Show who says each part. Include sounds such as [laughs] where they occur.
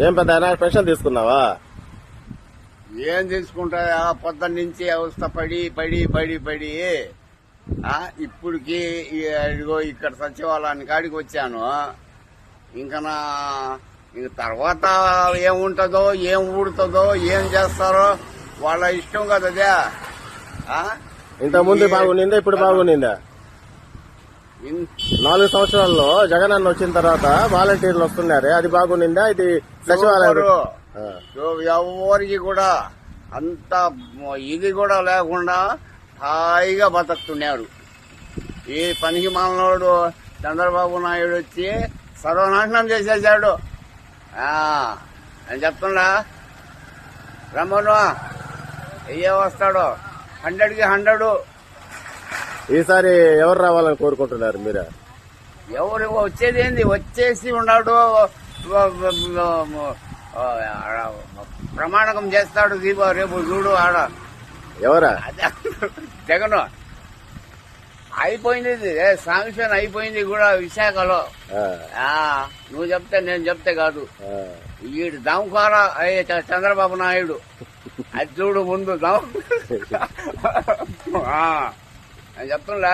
Speaker 1: ఏం పెద్ద ఆయన పెన్షన్ తీసుకున్నావా?
Speaker 2: ఏం తీసుకుంటా? పొద్దున్న నుంచి అవస్థ పడి పడి పడి పడి. ఈ ఇదిగో ఇక్కడ సచివాలయానికి కాడికి వచ్చాను. ఇంకా నా ఇంక తర్వాత ఏముంటుందో ఏం ఊడుతుందో ఏం చేస్తారో వాళ్ళ ఇష్టం కదా అదే. ఆ?
Speaker 1: ఇంత ముందు బాగుండిందా? ఇప్పుడు బాగుండిందా? నాలుగు సంవత్సరాల్లో జగన్ అన్న వచ్చిన తర్వాత వాలంటీర్లు వస్తున్నారే అది బాగుండిందా? ఇది.
Speaker 2: ఎవరికి కూడా అంత ఇది కూడా లేకుండా హాయిగా బతుకుతున్నారు. ఈ పనికి మాలనోడు చంద్రబాబు నాయుడు వచ్చి సర్వనాశనం చేసేసాడు. నేను చెప్తున్నా రమ్మను. అయ్యే వస్తాడు. హండ్రెడ్కి హండ్రెడ్.
Speaker 1: ఈసారి ఎవరు రావాలని కోరుకుంటున్నారు మీరు?
Speaker 2: ఎవరు వచ్చేది ఏంది? వచ్చేసి ఉన్నాడు ప్రమాణకం చేస్తాడు దీప రేపు చూడు ఆడ.
Speaker 1: ఎవరా?
Speaker 2: జగన్. అయిపోయింది శాంక్షన్ అయిపోయింది కూడా విశాఖలో. నువ్వు చెప్తే నేను చెప్తే కాదు. దమ్కార అయ్యే చంద్రబాబు నాయుడు. అది చూడు ముందు దమ్. [laughs] ఆ, నేను చెప్తున్నా